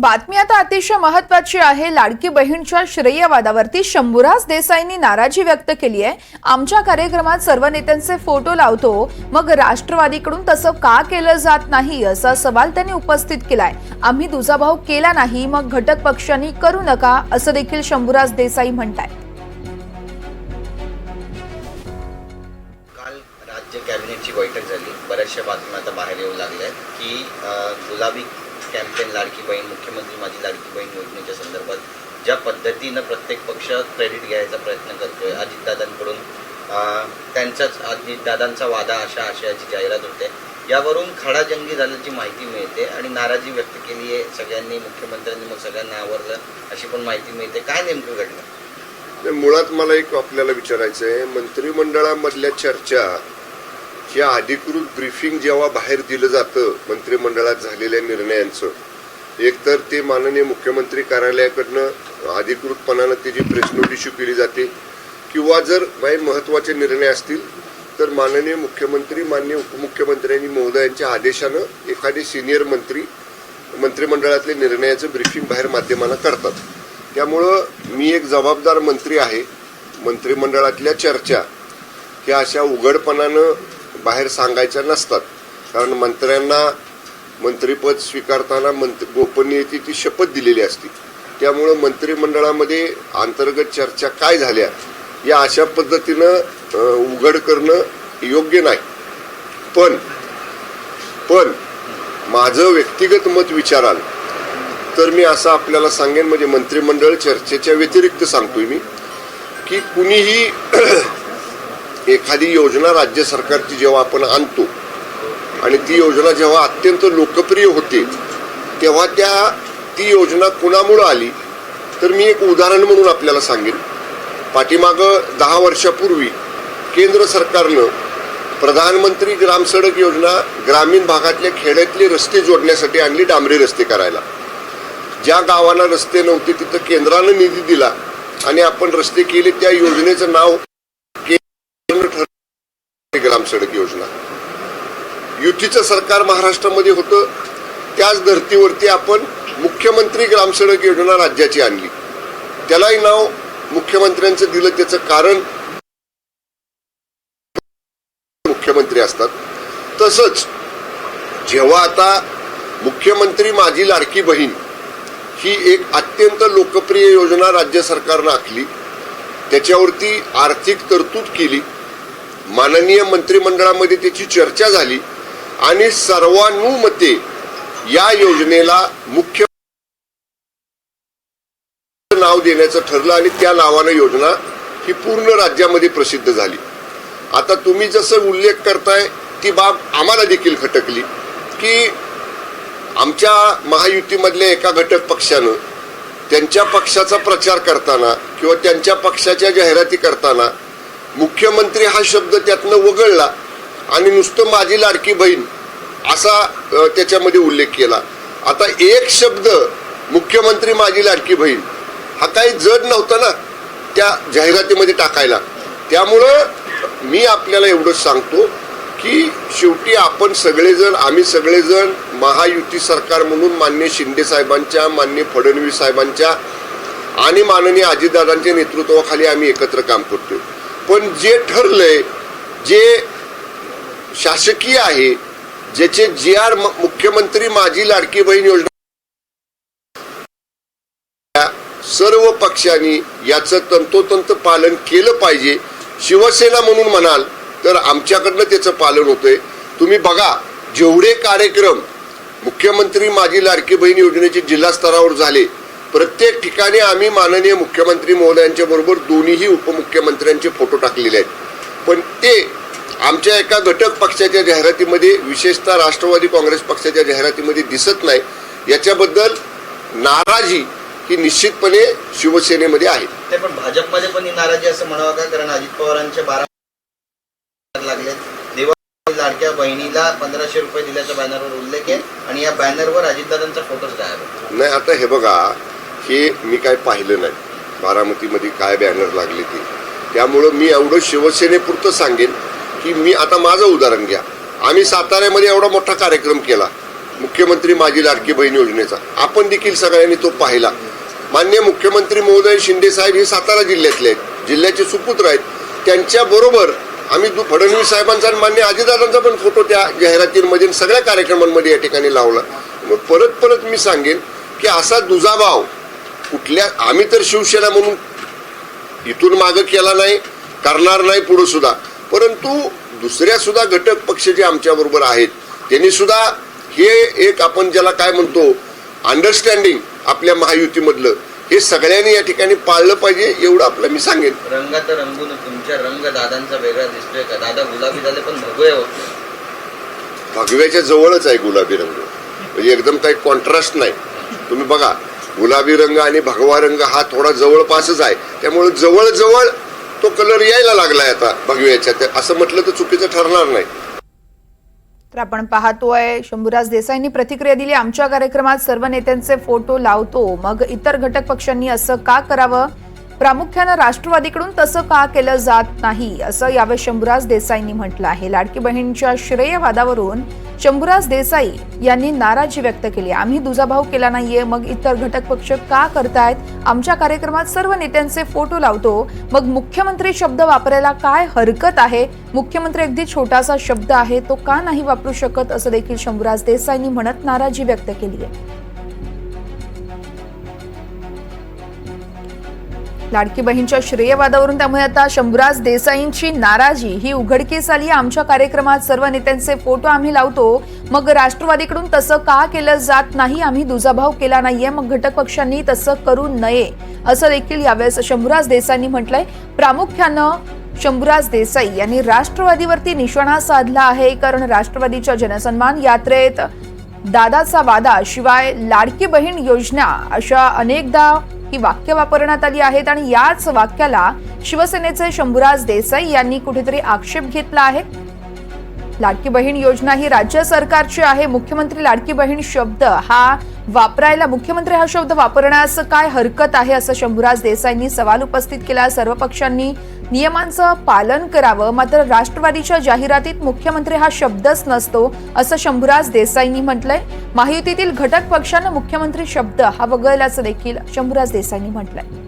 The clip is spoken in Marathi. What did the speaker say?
बातमी आता अतिशय महत्वाची आहे. लाडकी बहीणच्या श्रेयवादावरती शंभूराज देसाईंनी नाराजी व्यक्त केली आहे. आमच्या कार्यक्रमात सर्व नेत्यांचे फोटो लावतो. मग राष्ट्रवादीकडून तसं का केलं जात नाही असा सवाल त्यांनी उपस्थित केलाय. आम्ही दुजाभाव केला नाही मग घटक पक्षांनी करू नका असं देखील शंभूराज देसाई म्हणताय काल राज्य कॅबिनेटची बैठक झाली. बऱ्याचशा बातम्या आता बाहेर येऊ लागल्या की गुलाबी कॅम्पेन लाडकी बहीण मुख्यमंत्री माझी लाडकी बहीण योजनेच्या संदर्भात ज्या पद्धतीनं प्रत्येक पक्ष क्रेडिट घ्यायचा प्रयत्न करतोय अजितदादांकडून त्यांचाच अजितदादांचा वादा अशा आशयाची जाहिरात होते. यावरून खडाजंगी झाल्याची माहिती मिळते आणि नाराजी व्यक्त केली आहे सगळ्यांनी मुख्यमंत्र्यांनी मग सगळ्यांना आवरलं अशी पण माहिती मिळते. काय नेमकं घडलं? मुळात मला एक आपल्याला विचारायचं आहे मंत्रिमंडळामधल्या चर्चा हे अधिकृत ब्रीफिंग जेव्हा बाहेर दिलं जातं मंत्रिमंडळात झालेल्या निर्णयांचं एकतर ते माननीय मुख्यमंत्री कार्यालयाकडनं अधिकृतपणानं त्याची प्रेस नोट इश्यू केली जाते किंवा जर काही महत्त्वाचे निर्णय असतील तर माननीय मुख्यमंत्री माननीय उपमुख्यमंत्र्यांनी महोदयांच्या आदेशानं एखादे सिनियर मंत्री मंत्रिमंडळातले निर्णयाचं ब्रीफिंग बाहेर माध्यमांना करतात त्यामुळं मी एक जबाबदार मंत्री आहे. मंत्रिमंडळातल्या चर्चा ह्या अशा उघडपणानं बाहेर सांगायच्या नसतात. कारण मंत्र्यांना मंत्रिपद स्वीकारताना मंत्र गोपनीयतेची शपथ दिलेली असते. त्यामुळं मंत्रिमंडळामध्ये अंतर्गत चर्चा काय झाल्या या अशा पद्धतीनं उघड करणं योग्य नाही. पण पण माझं व्यक्तिगत मत विचाराल तर मी असं आपल्याला सांगेन म्हणजे मंत्रिमंडळ चर्चेच्या व्यतिरिक्त सांगतोय मी की कुणीही एखादी योजना राज्य सरकारची जेव्हा आपण आणतो आणि ती योजना जेव्हा अत्यंत लोकप्रिय होते तेव्हा त्या ती योजना कुणामुळं आली? तर मी एक उदाहरण म्हणून आपल्याला सांगेन. पाठीमागं दहा वर्षापूर्वी केंद्र सरकारनं प्रधानमंत्री ग्राम सडक योजना ग्रामीण भागातल्या खेड्यातले रस्ते जोडण्यासाठी आणली डांबरी रस्ते करायला. ज्या गावांना रस्ते नव्हते तिथं केंद्रानं निधी दिला आणि आपण रस्ते केले त्या योजनेचं नाव ग्राम सडक योजना. युतीचं सरकार महाराष्ट्रामध्ये होतं त्याच धर्तीवरती आपण मुख्यमंत्री ग्राम सडक योजना राज्याची आणली. त्यालाही नाव मुख्यमंत्र्यांचं दिलं त्याचं कारण मुख्यमंत्री असतात. तसंच जेव्हा आता मुख्यमंत्री माझी लाडकी बहीण ही एक अत्यंत लोकप्रिय योजना राज्य सरकारनं आखली त्याच्यावरती आर्थिक तरतूद केली माननीय मंत्रिमंडळामध्ये त्याची चर्चा झाली आणि सर्वानुमते या योजनेला मुख्य नाव देण्याचं ठरलं आणि त्या नावानं योजना ही पूर्ण राज्यामध्ये प्रसिद्ध झाली. आता तुम्ही जसं उल्लेख करताय ती बाब आम्हाला देखील खटकली की आमच्या महायुतीमधल्या एका घटक पक्षानं त्यांच्या पक्षाचा प्रचार करताना किंवा त्यांच्या पक्षाच्या जाहिराती करताना मुख्यमंत्री हा शब्द त्यातनं वगळला आणि नुसतं माझी लाडकी बहीण असा त्याच्यामध्ये उल्लेख केला. आता एक शब्द मुख्यमंत्री माझी लाडकी बहीण हा काही जड नव्हता ना त्या जाहिरातीमध्ये टाकायला. त्यामुळं मी आपल्याला एवढंच सांगतो की शेवटी आपण सगळेजण आम्ही सगळेजण महायुती सरकार म्हणून मान्य शिंदे साहेबांच्या मान्य फडणवीस साहेबांच्या आणि माननीय अजितदादांच्या नेतृत्वाखाली आम्ही एकत्र काम करतोय. पण जे ठरलंय जे शासकीय आहे ज्याचे जे आर मुख्यमंत्री माझी लाडकी बहीण योजना सर्व पक्षांनी याचं तंतोतंत पालन केलं पाहिजे. शिवसेना म्हणून म्हणाल तर आमच्याकडनं त्याचं पालन होतंय. तुम्ही बघा जेवढे कार्यक्रम मुख्यमंत्री माझी लाडकी बहीण योजनेचे जिल्हा स्तरावर झाले प्रत्येक ठिकाणी आम्ही माननीय मुख्यमंत्री महोदयांच्या बरोबर दोन्हीही उपमुख्यमंत्र्यांचे फोटो टाकलेले आहेत. पण ते आमच्या एका घटक पक्षाच्या जाहिरातीमध्ये विशेषतः राष्ट्रवादी काँग्रेस पक्षाच्या जाहिरातीमध्ये दिसत नाही. याच्याबद्दल नाराजी ही निश्चितपणे शिवसेनेमध्ये आहे. ते पण भाजपमध्ये पण ही नाराजी असं म्हणावं का? कारण अजित पवारांचे बारा लागले लाडक्या बहिणीला पंधराशे रुपये दिल्याच्या बॅनरवर उल्लेख आहे आणि या बॅनरवर अजितदादांचा फोटोच आहे नाही आता हे बघा हे मी काय पाहिलं नाही. बारामतीमध्ये काय बॅनर लागले ते. त्यामुळं मी एवढं शिवसेनेपुरतं सांगेन की मी आता माझं उदाहरण घ्या. आम्ही साताऱ्यामध्ये एवढा मोठा कार्यक्रम केला. मुख्यमंत्री माझी लाडकी बहीण योजनेचा. आपण देखील सगळ्यांनी तो पाहिला. मान्य मुख्यमंत्री महोदय शिंदे साहेब हे सातारा जिल्ह्यातले आहेत. जिल्ह्याचे सुपुत्र आहेत. त्यांच्या बरोबर आम्ही दु- फडणवीस साहेबांचा आणि मान्य आजीदादांचा पण फोटो त्या जाहिरातींमध्ये सगळ्या कार्यक्रमांमध्ये या ठिकाणी लावला. मग परत परत मी सांगेन की असा दुजाभाव कुठल्या आम्ही तर शिवसेना म्हणून इथून मागं केला नाही करणार नाही पुढे सुद्धा. परंतु दुसऱ्या सुद्धा घटक पक्ष जे आमच्या बरोबर आहेत त्यांनी सुद्धा हे एक आपण ज्याला काय म्हणतो अंडरस्टँडिंग आपल्या महायुतीमधलं हे सगळ्यांनी या ठिकाणी पाळलं पाहिजे एवढं आपलं मी सांगेन. रंगात रंगून तुमच्या रंग दादांचा वेगळा दिसतोय का? दादा गुलाबी झाले पण भगवे होत. भगव्याच्या जवळच आहे गुलाबी रंग. म्हणजे एकदम काही कॉन्ट्रास्ट नाही. तुम्ही बघा गुलाबी रंग आणि भगवा रंग हा थोडा जवळपासच आहे. त्यामुळे जवळ जवळ तो कलर यायला लागलाय आता भगव्याच्या. असं म्हटलं तर चुकीचं ठरणार नाही. तर आपण पाहतोय शंभूराज देसाईंनी प्रतिक्रिया दिली. आमच्या कार्यक्रमात सर्व नेत्यांचे फोटो लावतो. मग इतर घटक पक्षांनी असं का करावं? प्रामुख्यानं राष्ट्रवादीकडून तसं का केलं जात नाही? असं यावेळी शंभूराज देसाईंनी म्हटलं आहे. लाडकी बहिणींच्या श्रेयवादावरून शंभूराज देसाई यांनी नाराजी व्यक्त केली. आम्ही दुजाभाव केला नाहीये. मग इतर घटक पक्ष का करतायत? आमच्या कार्यक्रमात सर्व नेत्यांचे फोटो लावतो. मग मुख्यमंत्री शब्द वापरायला काय हरकत आहे? मुख्यमंत्री अगदी छोटासा शब्द आहे. तो का नाही वापरू शकत? असं देखील शंभूराज देसाईंनी म्हणत नाराजी व्यक्त केली आहे. लाडकी बहीणच्या श्रेयवादावरून त्यामुळे आता शंभूराज देसाईंची नाराजी. ही उघडकीस आली आमच्या कार्यक्रमात सर्व नेत्यांचे फोटो आम्ही लावतो. मग राष्ट्रवादीकडून तसं का केलं जात नाही? आम्ही दुजाभाव केला नाहीये. मग घटक पक्षांनी तसं करू नये. असं देखील यावेळेस शंभूराज देसाईंनी म्हटलंय. प्रामुख्यानं शंभूराज देसाई यांनी राष्ट्रवादीवरती निशाणा साधला आहे. कारण राष्ट्रवादीच्या जनसन्मान यात्रेत दादाचा वादा शिवाय लाडकी बहीण योजना अशा अनेकदा ही वाक्य वापरण्यात आली आहेत आणि याच वाक्याला शिवसेनेचे शंभूराज देसाई यांनी कुठेतरी आक्षेप घेतला आहे. लाडकी बहीण योजना ही राज्य सरकारची आहे. मुख्यमंत्री लाडकी बहीण शब्द हा वापरायला मुख्यमंत्री हा शब्द वापरण्यास काय हरकत आहे असं शंभूराज देसाईंनी सवाल उपस्थित केला. सर्व पक्षांनी नियमांचं पालन करावं. मात्र राष्ट्रवादीच्या जाहिरातीत मुख्यमंत्री हा शब्दच नसतो असं शंभूराज देसाईंनी म्हटलंय. महायुतीतील घटक पक्षांना मुख्यमंत्री शब्द हा वगळल्याचं देखील शंभूराज देसाईंनी म्हटलंय.